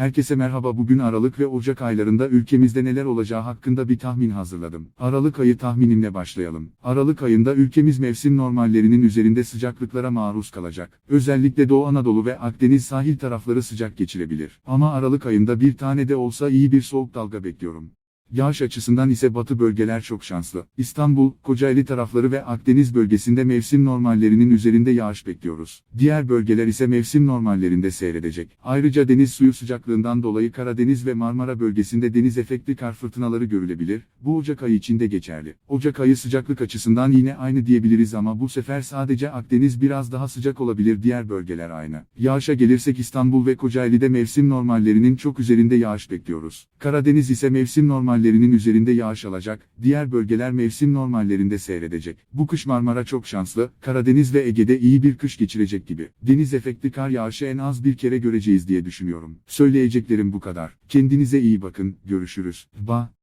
Herkese merhaba bugün Aralık ve Ocak aylarında ülkemizde neler olacağı hakkında bir tahmin hazırladım. Aralık ayı tahminimle başlayalım. Aralık ayında ülkemiz mevsim normallerinin üzerinde sıcaklıklara maruz kalacak. Özellikle Doğu Anadolu ve Akdeniz sahil tarafları sıcak geçirebilir. Ama Aralık ayında bir tane de olsa iyi bir soğuk dalga bekliyorum. Yağış açısından ise batı bölgeler çok şanslı. İstanbul, Kocaeli tarafları ve Akdeniz bölgesinde mevsim normallerinin üzerinde yağış bekliyoruz. Diğer bölgeler ise mevsim normallerinde seyredecek. Ayrıca deniz suyu sıcaklığından dolayı Karadeniz ve Marmara bölgesinde deniz efektli kar fırtınaları görülebilir. Bu Ocak ayı için de geçerli. Ocak ayı sıcaklık açısından yine aynı diyebiliriz ama bu sefer sadece Akdeniz biraz daha sıcak olabilir diğer bölgeler aynı. Yağışa gelirsek İstanbul ve Kocaeli'de mevsim normallerinin çok üzerinde yağış bekliyoruz. Karadeniz ise mevsim normallerinin üzerinde yağış alacak, diğer bölgeler mevsim normallerinde seyredecek. Bu kış Marmara çok şanslı, Karadeniz ve Ege'de iyi bir kış geçirecek gibi. Deniz efektli kar yağışı en az bir kere göreceğiz diye düşünüyorum. Söyleyeceklerim bu kadar. Kendinize iyi bakın, görüşürüz. Ba.